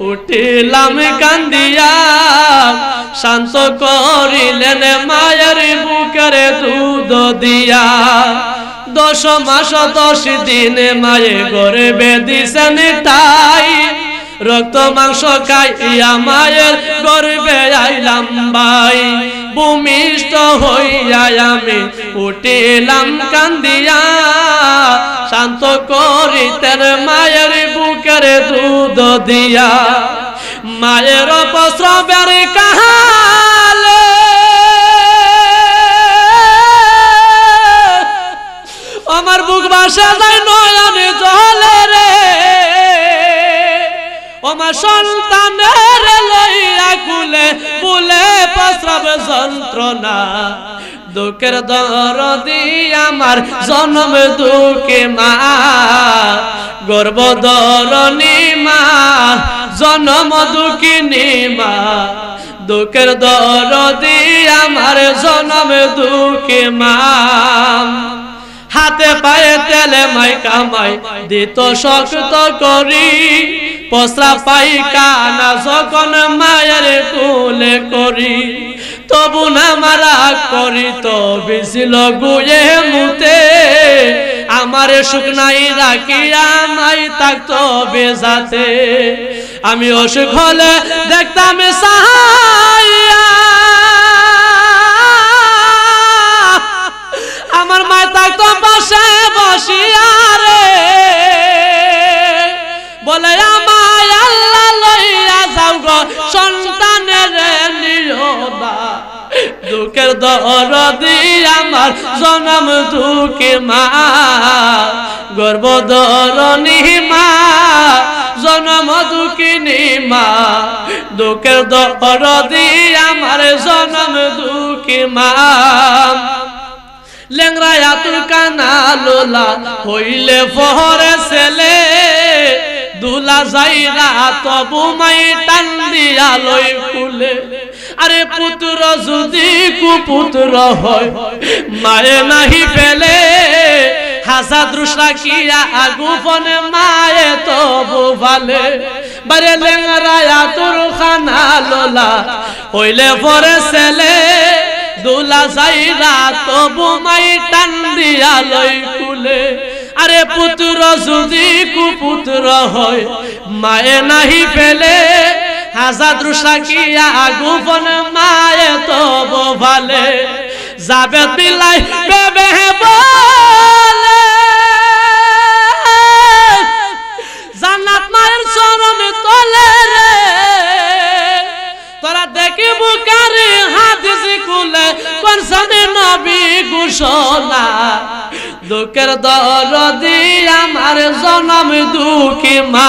উঠিলাম কান্দিয়া শান্ত করিলেন মায়ের বুকের দুধ দিয়া। দশ মাস, দশ দিনে মায়ে গর্বে দিছেন ঠাই রক্ত মাংস খাইয়া মায়ের গর্বে আইলাম ভাই। ভূমিষ্ঠ হইয়া আমি উঠিলাম কান্দিয়া শান্ত করিতেন মায়ের বুকের দুধ দিয়া মায়ের প্রস্রবের কাহালে। আমার বুক বাসা যায় নয়নে জলে রে। আমার সন্তানের লইয়া কুলে বুলে প্রস্রাব যন্ত্রণা। দুঃখের দরদি আমার জন্ম দুঃখে মা। গর্ব দরনি মা, জন্ম দুঃখিনী মা। দুঃখের দরদি আমার জন্ম দুঃখে মা। হাতে পায়ে তেলে মাই কামাই, দিত শক্ত করি। পসরা পাই কানা যখন মায়ের কুলে করি, তবু না মারা করি তো বিছিল গুয়ে মুতে। আমার সুখ নাই রাখিয়া নাই থাকতো বেজাতে। আমি অসুখ হলে দেখতাম সাহাইয়া দুঃখের দরদি আমার, জনম দুঃখে মা। গর্ব দরনি মা, জনম দুঃখিনী মা। দুঃখের দরদি আমার, জনম দুঃখী মা। লেংরা আতুর কানা লোলা হইলে ফহরে ছেলে। দুলা যাইরা তবু মাই টান দিয়া লই কুলে আরে পুত্র যদি কুপুত্র হয়, মায়ে নাহি পেলে। হাসা দৃষ্টা কিয়া গোপনে মায়ে তবু ভালে বারে লেংরা আতুর খানা লোলা, হইলে পরে ছেলে। দুলা যাইরা তবু মাই টান দিয়া লই কুলে আরে পুত্র যদি কুপুত্র হয়, মায়ে নাহি পেলে। হাজার সাকিয়া গোপন মায়ে তব ভালে, যাবে বিলাই বেবে বলে। জান্নাত মায়ের চরণ তলে রে। তোরা দেখি বুকারে হাদিস কুলে কোনসানে নবী ঘোষণা। দুঃখের দরদি আমার জনম দুঃখী মা।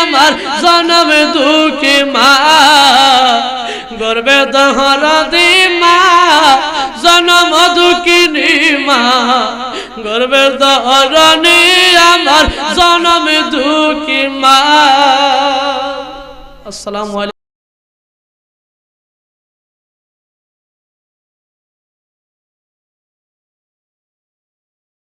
আমার জনম দুঃখী মা। গর্বে তোহর দি মা। জনম দুঃখিনী মা। গর্বে দহরণী আমার জনম দুঃখী মা। আসসালামু আলাইকুম।